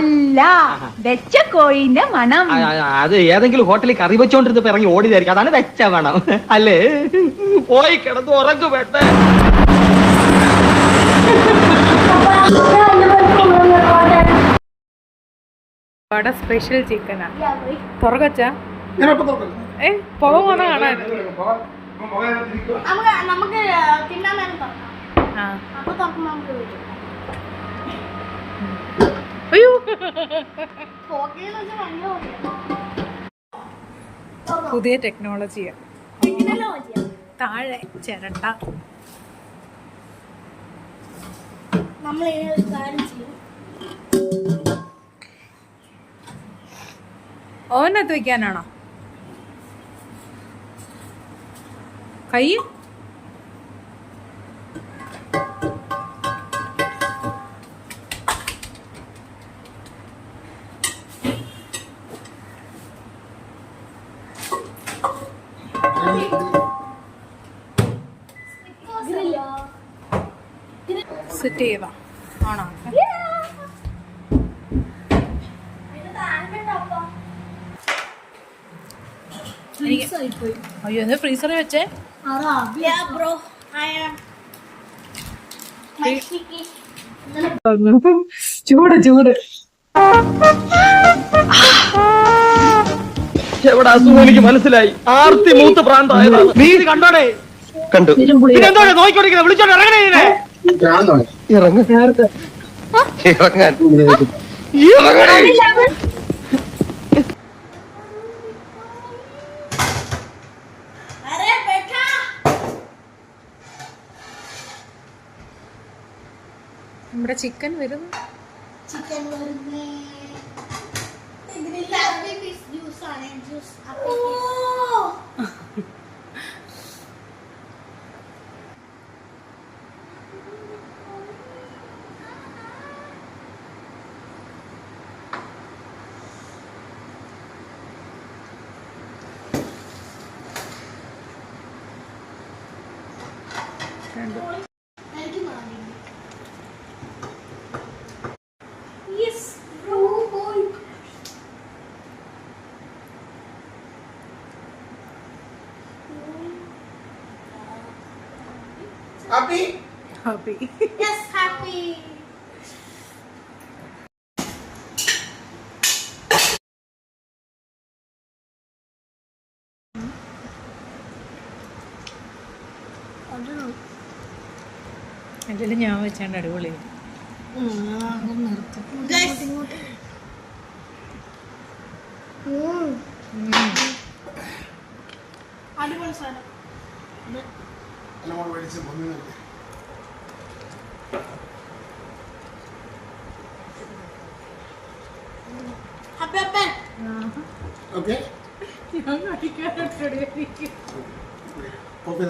അല്ല വെച്ച കോഴിന്റെ മണം. അത് ഏതെങ്കിലും ഹോട്ടലിൽ കറി വെച്ചോണ്ടിരുന്നപ്പോ ഇറങ്ങി ഓടിയതായിരിക്കും. അതാണ് വെച്ച മണം. അല്ലേ? പോയി കിടന്ന് ഉറങ്ങു അവിടെ സ്പെഷ്യൽ ചിക്കനാ തുറക്കച്ചാ? ഏ പുക പോണ കാണാൻ നമുക്ക് നമുക്ക് തിന്നാൻ നേരം തുറക്കാം. ആ. അപ്പൊ തുറക്കുമ്പോ നമുക്ക് പുതിയ ടെക്നോളജി താഴെ ചിരട്ട. നമ്മൾ ഓവനകത്ത് വെക്കാനാണോ? കൈ സെറ്റ് ചെയ്താ. ആണോ? അയ്യോ എന്താ ഫ്രീസറിൽ വെച്ചേ. ബ്രോ. ചൂട് ചൂട്. എവിടെ? അസുഖം എനിക്ക് മനസ്സിലായി. ആർത്തി മൂത്ത് പ്രാന്തായതാണ് നീ ഇത് കണ്ടോടെ? കണ്ടു. നോക്കിക്കൊണ്ടിരിക്കുന്നത് വിളിച്ചോണ്ട് ഇറങ്ങണേ നമ്മുടെ ചിക്കൻ വരുന്നു. ജ്യൂസ് ആണ് ജ്യൂസ് അപ്പോ Happy? Yes bro boy happy yes happy അതിൽ ഞാൻ വെച്ചാണ്ട് അടിപൊളി അടിപൊളി സാധനം. ഓക്കെ. ഞാൻ. ഓക്കെ.